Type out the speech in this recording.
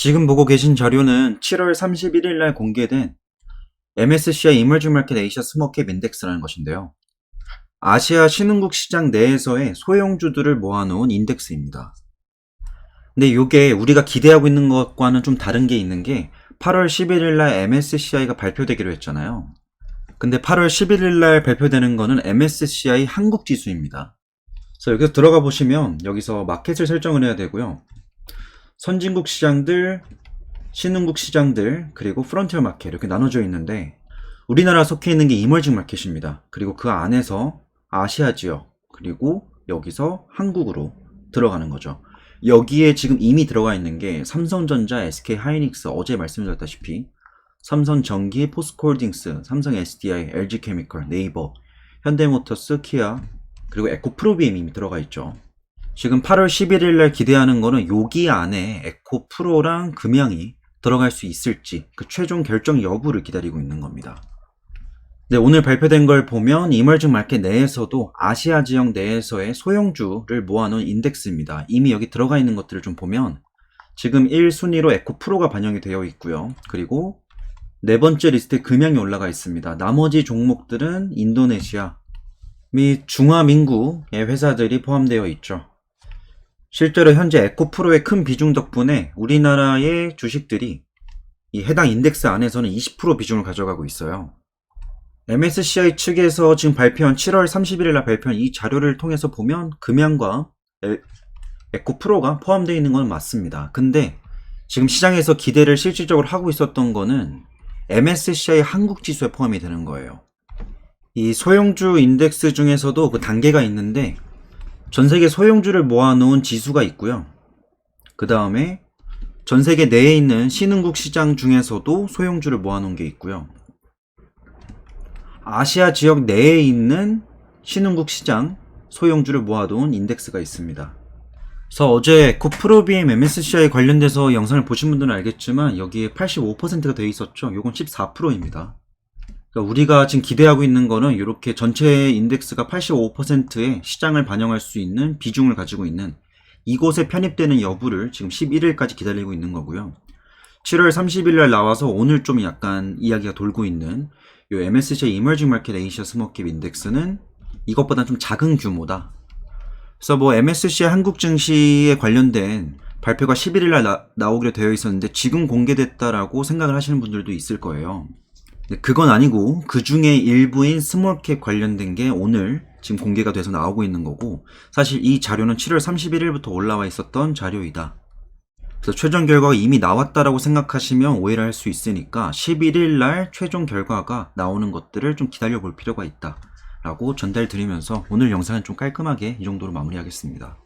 지금 보고 계신 자료는 7월 31일 날 공개된 MSCI 이머징 마켓 에이시아 스몰캡 인덱스라는 것인데요. 아시아 신흥국 시장 내에서의 소형주들을 모아놓은 인덱스입니다. 근데 이게 우리가 기대하고 있는 것과는 좀 다른 게 있는 게 8월 11일 날 MSCI가 발표되기로 했잖아요. 근데 8월 11일 날 발표되는 거는 MSCI 한국 지수입니다. 그래서 여기서 들어가 보시면 여기서 마켓을 설정을 해야 되고요. 선진국 시장들, 신흥국 시장들, 그리고 프론티어 마켓 이렇게 나눠져 있는데 우리나라 속해 있는 게 이머징 마켓입니다. 그리고 그 안에서 아시아 지역, 그리고 여기서 한국으로 들어가는 거죠. 여기에 지금 이미 들어가 있는 게 삼성전자, SK 하이닉스 어제 말씀드렸다시피 삼성전기, 포스코홀딩스, 삼성 SDI, LG케미컬, 네이버, 현대모터스, 키아, 그리고 에코프로비엠이 이미 들어가 있죠. 지금 8월 11일 날 기대하는 거는 여기 안에 에코 프로랑 금양이 들어갈 수 있을지 그 최종 결정 여부를 기다리고 있는 겁니다. 네, 오늘 발표된 걸 보면 이멀징 마켓 내에서도 아시아 지역 내에서의 소형주를 모아놓은 인덱스입니다. 이미 여기 들어가 있는 것들을 좀 보면 지금 1순위로 에코 프로가 반영이 되어 있고요. 그리고 네 번째 리스트에 금양이 올라가 있습니다. 나머지 종목들은 인도네시아 및 중화민국의 회사들이 포함되어 있죠. 실제로 현재 에코프로의 큰 비중 덕분에 우리나라의 주식들이 이 해당 인덱스 안에서는 20% 비중을 가져가고 있어요. MSCI 측에서 지금 발표한 7월 31일 날 발표한 이 자료를 통해서 보면 금양과 에- 에코프로가 포함되어 있는 건 맞습니다. 근데 지금 시장에서 기대를 실질적으로 하고 있었던 거는 MSCI 한국 지수에 포함이 되는 거예요. 이 소형주 인덱스 중에서도 그 단계가 있는데 전 세계 소형주를 모아놓은 지수가 있고요. 그 다음에 전 세계 내에 있는 신흥국 시장 중에서도 소형주를 모아놓은 게 있고요. 아시아 지역 내에 있는 신흥국 시장 소형주를 모아놓은 인덱스가 있습니다. 그래서 어제 코프로비엠 MSCI 관련돼서 영상을 보신 분들은 알겠지만 여기에 85%가 되어 있었죠. 요건 14%입니다. 그러니까 우리가 지금 기대하고 있는 거는 이렇게 전체 인덱스가 85%의 시장을 반영할 수 있는 비중을 가지고 있는 이곳에 편입되는 여부를 지금 11일까지 기다리고 있는 거고요. 7월 30일 날 나와서 오늘 좀 약간 이야기가 돌고 있는 이 MSCI 이머징 마켓 에이시아 스모캡 인덱스는 이것보다 좀 작은 규모다. 그래서 뭐 MSCI 한국 증시에 관련된 발표가 11일 날 나, 오기로 되어 있었는데 지금 공개됐다라고 생각을 하시는 분들도 있을 거예요. 근데 그건 아니고 그 중에 일부인 스몰캡 관련된 게 오늘 지금 공개가 돼서 나오고 있는 거고 사실 이 자료는 7월 31일부터 올라와 있었던 자료이다. 그래서 최종 결과가 이미 나왔다라고 생각하시면 오해를 할 수 있으니까 11일 날 최종 결과가 나오는 것들을 좀 기다려 볼 필요가 있다. 라고 전달 드리면서 오늘 영상은 좀 깔끔하게 이 정도로 마무리하겠습니다.